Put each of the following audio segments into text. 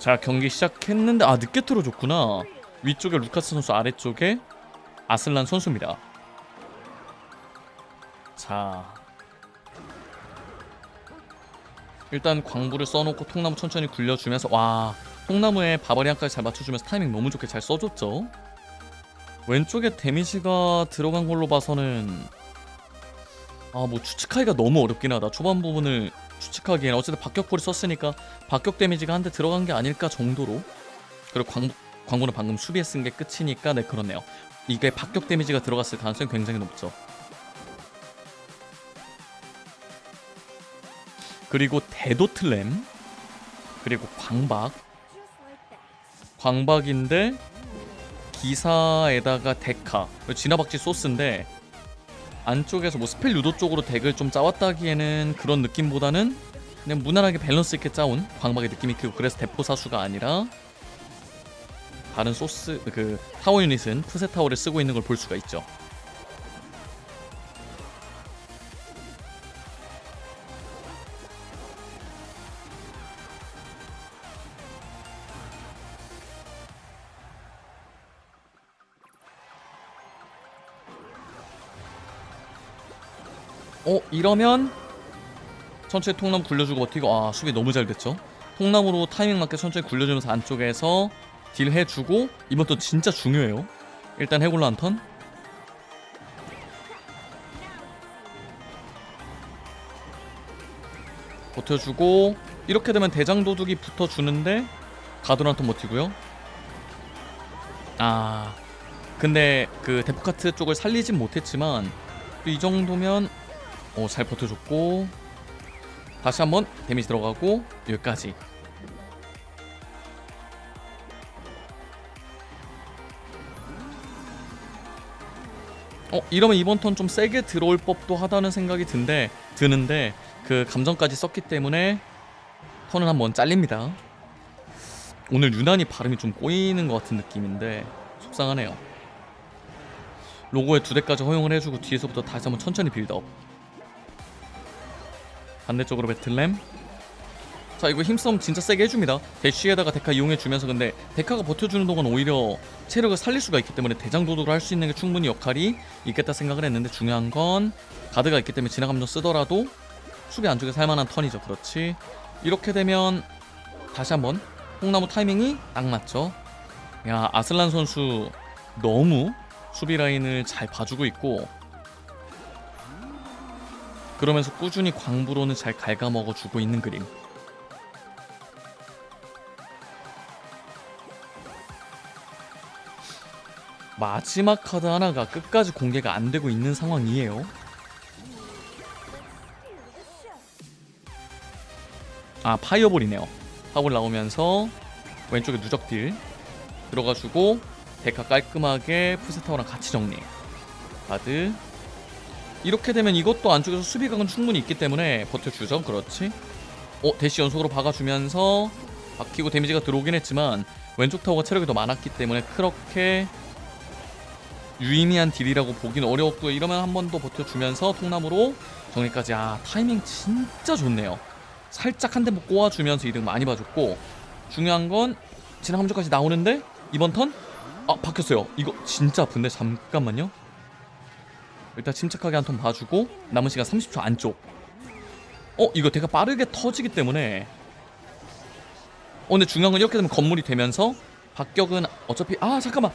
자 경기 시작했는데 아 늦게 틀어줬구나. 위쪽에 루카스 선수 아래쪽에 아슬란 선수입니다. 자. 일단 광부를 써놓고 통나무 천천히 굴려주면서 와 통나무에 바바리안까지 잘 맞춰주면서 타이밍 너무 좋게 잘 써줬죠? 왼쪽에 데미지가 들어간 걸로 봐서는 아 뭐 추측하기가 너무 어렵긴 하다. 초반 부분을 추측하기에는 어쨌든 박격포를 썼으니까 박격 데미지가 한 대 들어간 게 아닐까 정도로. 그리고 광, 광고는 방금 수비에 쓴 게 끝이니까 네 그렇네요. 이게 박격 데미지가 들어갔을 가능성이 굉장히 높죠. 그리고 대도틀램 그리고 광박. 광박인데 기사에다가 데카 진화박쥐 소스인데 안쪽에서 뭐 스펠 유도 쪽으로 덱을 좀 짜왔다기에는 그런 느낌보다는 그냥 무난하게 밸런스 있게 짜온 광박의 느낌이 크고 그래서 대포 사수가 아니라 다른 소스 그 타워 유닛은 푸세 타워를 쓰고 있는 걸 볼 수가 있죠. 어 이러면 천천히 통나무 굴려주고 버티고 아 수비 너무 잘 됐죠? 통나무로 타이밍 맞게 천천히 굴려주면서 안쪽에서 딜 해주고 이번 또 진짜 중요해요. 일단 해골로 한턴. 버텨주고 이렇게 되면 대장 도둑이 붙어주는데 가도로 한턴 버티고요. 아 근데 그 데프카트 쪽을 살리진 못했지만 이 정도면 어, 잘 버텨줬고 다시 한번 데미지 들어가고 여기까지. 어 이러면 이번 턴 좀 세게 들어올 법도 하다는 생각이 든데 드는데 그 감정까지 썼기 때문에 턴은 한번 잘립니다. 오늘 유난히 발음이 좀 꼬이는 것 같은 느낌인데 속상하네요. 로고에 두 대까지 허용을 해주고 뒤에서부터 다시 한번 천천히 빌드업 반대쪽으로 배틀램. 자 이거 힘싸움 진짜 세게 해줍니다. 대쉬에다가 데카 이용해주면서 근데 데카가 버텨주는 동안 오히려 체력을 살릴 수가 있기 때문에 대장도둑을 할 수 있는 게 충분히 역할이 있겠다 생각을 했는데 중요한 건 가드가 있기 때문에 진화감정 쓰더라도 수비 안쪽에 살만한 턴이죠. 그렇지. 이렇게 되면 다시 한번 콩나무 타이밍이 딱 맞죠. 야 아슬란 선수 너무 수비 라인을 잘 봐주고 있고 그러면서 꾸준히 광부로는 잘 갉아먹어 주고 있는 그림. 마지막 카드 하나가 끝까지 공개가 안 되고 있는 상황이에요. 아 파이어볼이네요. 파이어볼 나오면서 왼쪽에 누적 딜 들어가주고 데카 깔끔하게 푸세타워랑 같이 정리. 카드 이렇게 되면 이것도 안쪽에서 수비각은 충분히 있기 때문에 버텨주죠. 그렇지? 어 대시 연속으로 박아주면서 박히고 데미지가 들어오긴 했지만 왼쪽 타워가 체력이 더 많았기 때문에 그렇게 유의미한 딜이라고 보긴 어려웠고요 이러면 한 번 더 버텨주면서 통나무로 정리까지. 아 타이밍 진짜 좋네요. 살짝 한대 꼬아주면서 이득 많이 봐줬고 중요한 건 지난 함정까지 나오는데 이번 턴? 아 박혔어요. 이거 진짜 아픈데? 잠깐만요 일단 침착하게 한 턴 봐주고 남은 시간 30초 안쪽. 어 이거 되게 빠르게 터지기 때문에. 어 근데 중요한 건 이렇게 되면 건물이 되면서 박격은 어차피 아 잠깐만.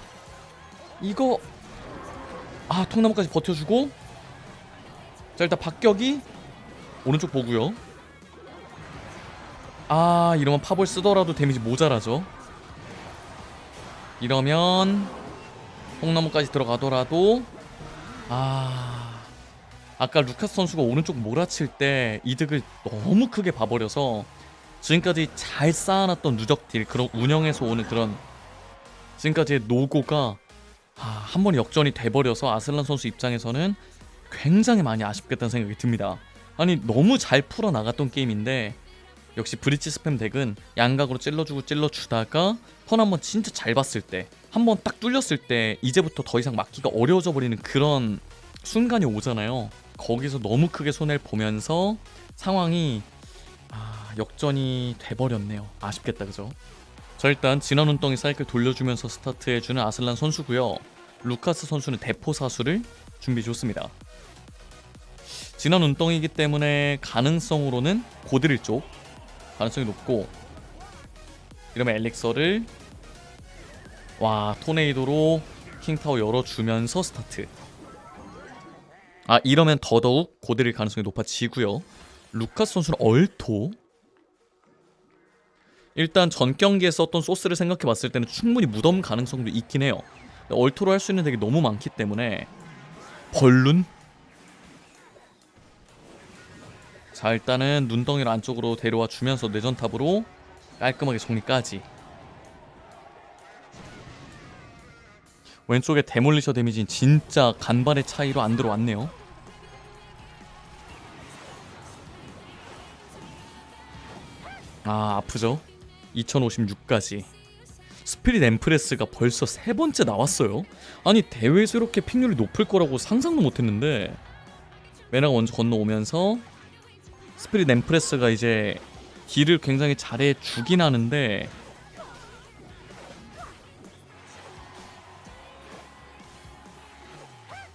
이거 아 통나무까지 버텨주고. 자 일단 박격이 오른쪽 보고요. 아 이러면 파볼 쓰더라도 데미지 모자라죠. 이러면 통나무까지 들어가더라도 아 아까 루카스 선수가 오른쪽 몰아칠 때 이득을 너무 크게 봐버려서 지금까지 잘 쌓아놨던 누적 딜 그런 운영에서 오는 그런 지금까지의 노고가 아, 한 번에 역전이 돼버려서 아슬란 선수 입장에서는 굉장히 많이 아쉽겠다는 생각이 듭니다. 아니 너무 잘 풀어 나갔던 게임인데 역시 브릿지 스팸 덱은 양각으로 찔러주고 찔러주다가 턴 한번 진짜 잘 봤을 때 한 번 딱 뚫렸을 때 이제부터 더 이상 막기가 어려워져 버리는 그런 순간이 오잖아요. 거기서 너무 크게 손해를 보면서 상황이 아, 역전이 돼버렸네요. 아쉽겠다 그죠? 자 일단 진화 눈덩이 사이클 돌려주면서 스타트해주는 아슬란 선수고요. 루카스 선수는 대포 사수를 준비 좋습니다. 진화 눈덩이기 때문에 가능성으로는 고드릴 쪽 가능성이 높고 이러면 엘릭서를 와 토네이도로 킹타워 열어주면서 스타트. 아 이러면 더더욱 고드릴 가능성이 높아지고요. 루카스 선수는 얼토. 일단 전 경기에 썼던 소스를 생각해 봤을 때는 충분히 무덤 가능성도 있긴 해요. 얼토로 할 수 있는 덱이 너무 많기 때문에 벌룬 자 일단은 눈덩이를 안쪽으로 데려와 주면서 내전탑으로 깔끔하게 정리까지. 왼쪽에 데몰리셔 데미지는 진짜 간발의 차이로 안 들어왔네요. 아 아프죠? 2056까지. 스피릿 엠프레스가 벌써 세 번째 나왔어요. 아니 대회에서 이렇게 픽률이 높을 거라고 상상도 못했는데. 메나가 먼저 건너오면서 스피릿 엠프레스가 이제 딜을 굉장히 잘해 주긴 하는데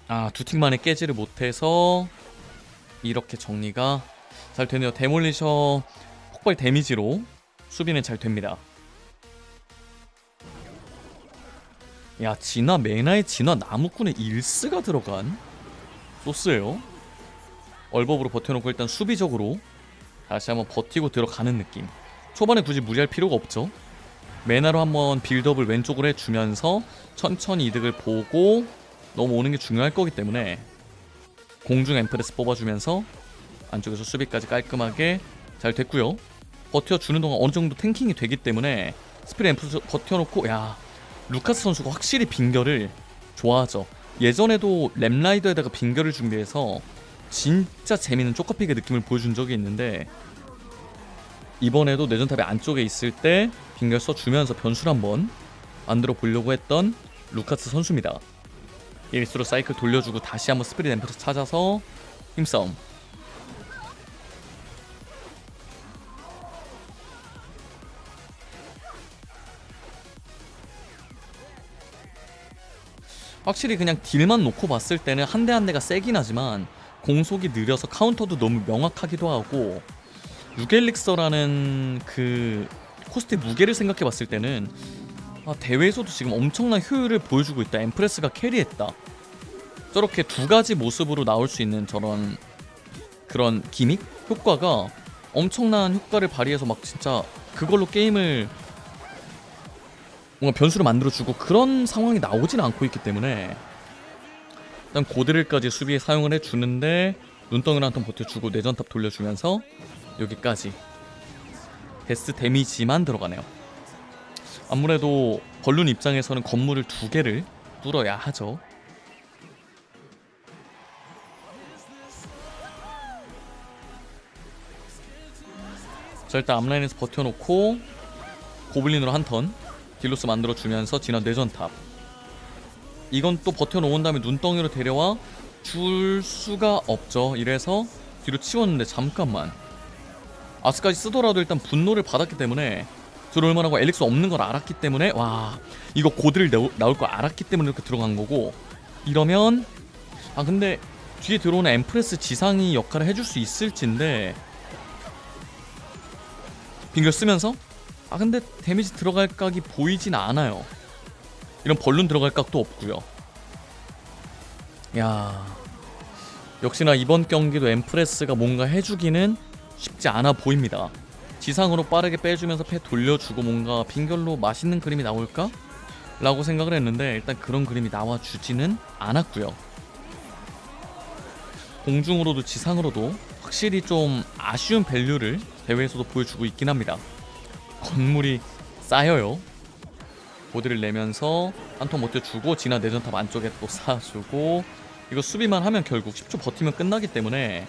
아 두 팀 만에 깨지를 못해서 이렇게 정리가 잘 되네요. 데몰리셔 폭발 데미지로 수비는 잘 됩니다. 야 진화 메나의 진화 나무꾼의 일스가 들어간 소스예요 얼법으로 버텨놓고 일단 수비적으로 다시 한번 버티고 들어가는 느낌. 초반에 굳이 무리할 필요가 없죠. 메나로 한번 빌드업을 왼쪽으로 해주면서 천천히 이득을 보고 넘어오는 게 중요할 거기 때문에 공중 엠프레스 뽑아주면서 안쪽에서 수비까지 깔끔하게 잘 됐고요. 버텨주는 동안 어느 정도 탱킹이 되기 때문에 스피드 엠프레스 버텨놓고 야 루카스 선수가 확실히 빙결을 좋아하죠. 예전에도 랩라이더에다가 빙결을 준비해서 진짜 재밌는 쪼커픽의 느낌을 보여준 적이 있는데 이번에도 내전탑의 안쪽에 있을 때 빙결 써주면서 변수를 한번 만들어 보려고 했던 루카스 선수입니다. 일수로 사이클 돌려주고 다시 한번 스피릿 앰프를 찾아서 힘싸움. 확실히 그냥 딜만 놓고 봤을 때는 한 대 한 대가 세긴 하지만 공속이 느려서 카운터도 너무 명확하기도 하고 유겔릭서라는 그 코스트의 무게를 생각해 봤을 때는 아, 대회에서도 지금 엄청난 효율을 보여주고 있다. 엠프레스가 캐리했다. 저렇게 두 가지 모습으로 나올 수 있는 저런 그런 기믹 효과가 엄청난 효과를 발휘해서 막 진짜 그걸로 게임을 뭔가 변수를 만들어주고 그런 상황이 나오진 않고 있기 때문에 일단 고드릴까지 수비에 사용을 해주는데 눈덩이를 한 턴 버텨주고 내전탑 돌려주면서 여기까지 데스 데미지만 들어가네요. 아무래도 벌룬 입장에서는 건물을 두 개를 뚫어야 하죠. 자 일단 앞라인에서 버텨놓고 고블린으로 한 턴 딜로스 만들어주면서 진화 내전탑 이건 또 버텨놓은 다음에 눈덩이로 데려와 줄 수가 없죠. 이래서 뒤로 치웠는데 잠깐만. 아스까지 쓰더라도 일단 분노를 받았기 때문에 들어올 만하고 엘릭스 없는 걸 알았기 때문에 와 이거 고드를 나올 걸 알았기 때문에 이렇게 들어간 거고. 이러면 아 근데 뒤에 들어오는 엠프레스 지상이 역할을 해줄 수 있을진데 빙결 쓰면서? 아 근데 데미지 들어갈 각이 보이진 않아요 이런 벌룬 들어갈 각도 없고요. 야 역시나 이번 경기도 엠프레스가 뭔가 해주기는 쉽지 않아 보입니다. 지상으로 빠르게 빼주면서 패 돌려주고 뭔가 빙결로 맛있는 그림이 나올까? 라고 생각을 했는데 일단 그런 그림이 나와주지는 않았고요. 공중으로도 지상으로도 확실히 좀 아쉬운 밸류를 대회에서도 보여주고 있긴 합니다. 건물이 쌓여요 보드를 내면서 한턴 못해주고 진화 내전탑 안쪽에 또 쏴주고 이거 수비만 하면 결국 10초 버티면 끝나기 때문에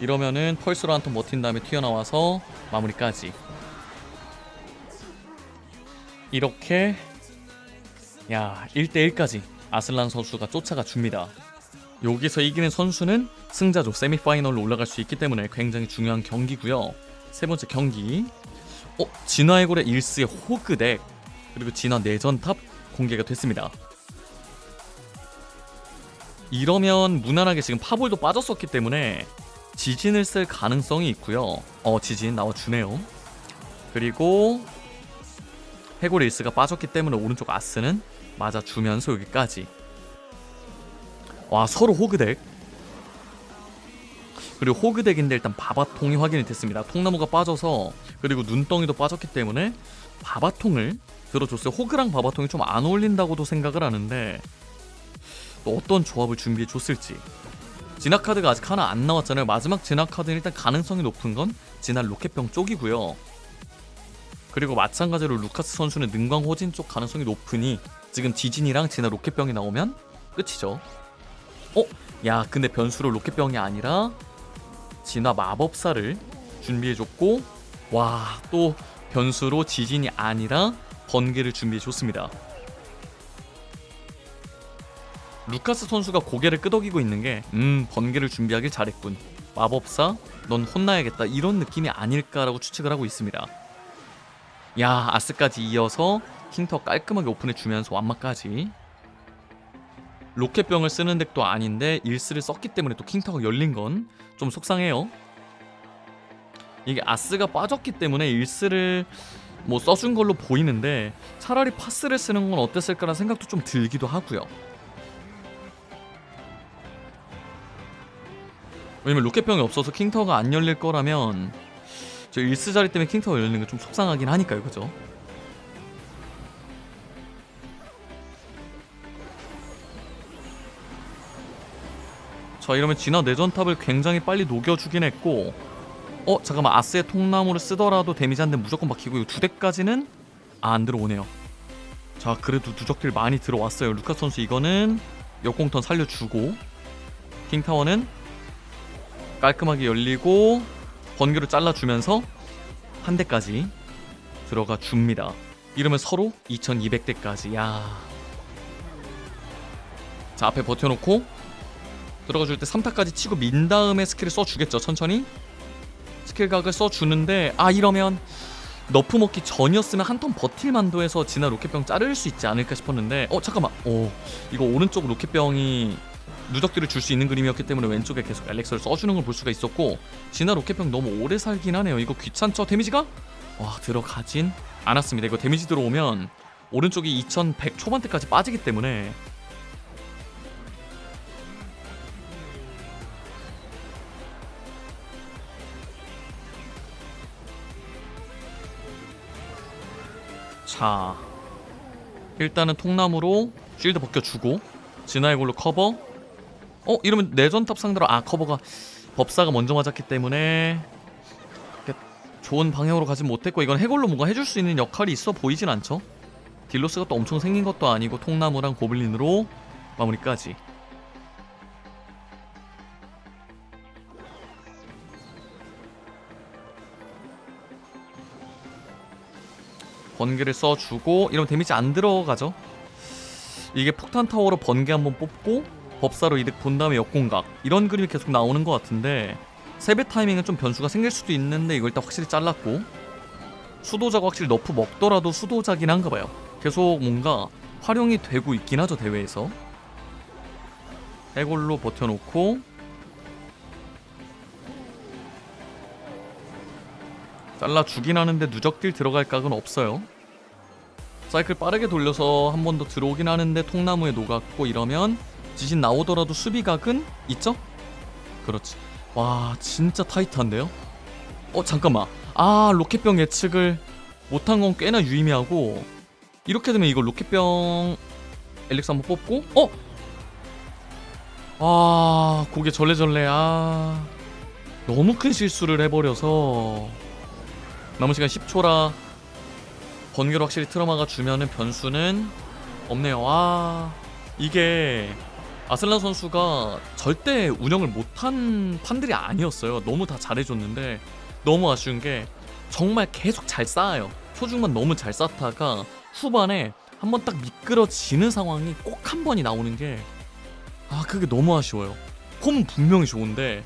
이러면은 펄스로 한턴 버틴 다음에 튀어나와서 마무리까지. 이렇게 야 1대1까지 아슬란 선수가 쫓아가 줍니다. 여기서 이기는 선수는 승자조 세미파이널로 올라갈 수 있기 때문에 굉장히 중요한 경기고요. 세 번째 경기 어? 진화의 고래 일스의 호그덱 그리고 진화 내전탑 공개가 됐습니다. 이러면 무난하게 지금 파볼도 빠졌었기 때문에 지진을 쓸 가능성이 있고요. 어 지진 나와주네요. 그리고 해골 일스가 빠졌기 때문에 오른쪽 아스는 맞아주면서 여기까지. 와 서로 호그덱. 그리고 호그덱인데 일단 바바통이 확인이 됐습니다. 통나무가 빠져서 그리고 눈덩이도 빠졌기 때문에 바바통을 들어줬어요. 호그랑 바바통이 좀 안 어울린다고도 생각을 하는데 또 어떤 조합을 준비해 줬을지. 진화 카드가 아직 하나 안 나왔잖아요. 마지막 진화 카드는 일단 가능성이 높은 건 진화 로켓병 쪽이고요. 그리고 마찬가지로 루카스 선수는 능광 호진 쪽 가능성이 높으니 지금 지진이랑 진화 로켓병이 나오면 끝이죠. 어? 야, 근데 변수로 로켓병이 아니라 진화 마법사를 준비해줬고, 와, 또 변수로 지진이 아니라 번개를 준비해줬습니다. 루카스 선수가 고개를 끄덕이고 있는 게, 음, 번개를 준비하길 잘했군. 마법사, 넌 혼나야겠다. 이런 느낌이 아닐까라고 추측을 하고 있습니다. 야, 아스까지 이어서 킹터 깔끔하게 오픈해주면서 완마까지. 로켓병을 쓰는 덱도 아닌데 일스를 썼기 때문에 또 킹터가 열린 건 좀 속상해요. 이게 아스가 빠졌기 때문에 일스를 뭐 써준 걸로 보이는데 차라리 파스를 쓰는 건 어땠을까라는 생각도 좀 들기도 하고요. 왜냐면 로켓병이 없어서 킹터가 안 열릴 거라면 저 일스 자리 때문에 킹터가 열리는 게 좀 속상하긴 하니까요, 그죠? 자 이러면 진화 내전탑을 굉장히 빨리 녹여주긴 했고 어 잠깐만 아스의 통나무를 쓰더라도 데미지 한 대 무조건 박히고 이거 두 대까지는 아, 안 들어오네요. 자 그래도 누적들 많이 들어왔어요. 루카 선수 이거는 역공턴 살려주고 킹타워는 깔끔하게 열리고 번개로 잘라주면서 한 대까지 들어가 줍니다. 이러면 서로 2200대까지. 야. 자 앞에 버텨놓고 들어가 줄 때 3타까지 치고 민 다음에 스킬을 써주겠죠 천천히? 스킬 각을 써주는데 아 이러면 너프 먹기 전이었으면 한 턴 버틸 만도 해서 진화 로켓병 자를 수 있지 않을까 싶었는데 어 잠깐만. 오 이거 오른쪽 로켓병이 누적들을 줄 수 있는 그림이었기 때문에 왼쪽에 계속 엘렉서를 써주는 걸 볼 수가 있었고 진화 로켓병 너무 오래 살긴 하네요. 이거 귀찮죠? 데미지가? 와 들어가진 않았습니다. 이거 데미지 들어오면 오른쪽이 2100 초반대까지 빠지기 때문에 자 일단은 통나무로 쉴드 벗겨주고 진화의 골로 커버. 어 이러면 내전탑 상대로 아 커버가 법사가 먼저 맞았기 때문에 좋은 방향으로 가진 못했고 이건 해골로 뭔가 해줄 수 있는 역할이 있어 보이진 않죠? 딜로스가 또 엄청 생긴 것도 아니고 통나무랑 고블린으로 마무리까지 번개를 써주고 이러면 데미지 안 들어가죠? 이게 폭탄 타워로 번개 한번 뽑고 법사로 이득 본 다음에 역공각. 이런 그림이 계속 나오는 것 같은데 세배 타이밍은 좀 변수가 생길 수도 있는데 이걸 일단 확실히 잘랐고 수도자가 확실히 너프 먹더라도 수도자긴 한가 봐요. 계속 뭔가 활용이 되고 있긴 하죠 대회에서. 해골로 버텨놓고 잘라 주긴 하는데 누적딜 들어갈 각은 없어요 사이클 빠르게 돌려서 한 번 더 들어오긴 하는데 통나무에 녹았고 이러면 지진 나오더라도 수비각은 있죠? 그렇지 와 진짜 타이트한데요? 어 잠깐만 아 로켓병 예측을 못한 건 꽤나 유의미하고 이렇게 되면 이거 로켓병 엘릭스 한번 뽑고 어? 아 고개 절레절레 아 너무 큰 실수를 해버려서 남은 시간 10초라 번개로 확실히 트라마가 주면은 변수는 없네요. 아 이게 아슬란 선수가 절대 운영을 못한 판들이 아니었어요. 너무 다 잘해줬는데 너무 아쉬운 게 정말 계속 잘 쌓아요. 초중반 너무 잘 쌓다가 후반에 한번 딱 미끄러지는 상황이 꼭 한 번이 나오는 게 아 그게 너무 아쉬워요. 폼은 분명히 좋은데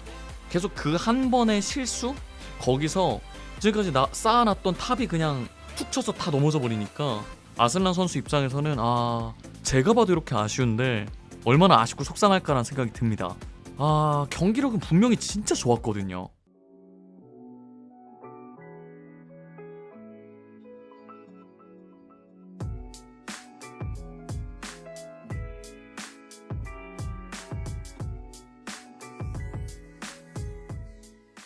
계속 그 한 번의 실수 거기서 지금까지 나 쌓아놨던 탑이 그냥 툭 쳐서 다 넘어져 버리니까 아슬란 선수 입장에서는 아 제가 봐도 이렇게 아쉬운데 얼마나 아쉽고 속상할까라는 생각이 듭니다. 아 경기력은 분명히 진짜 좋았거든요.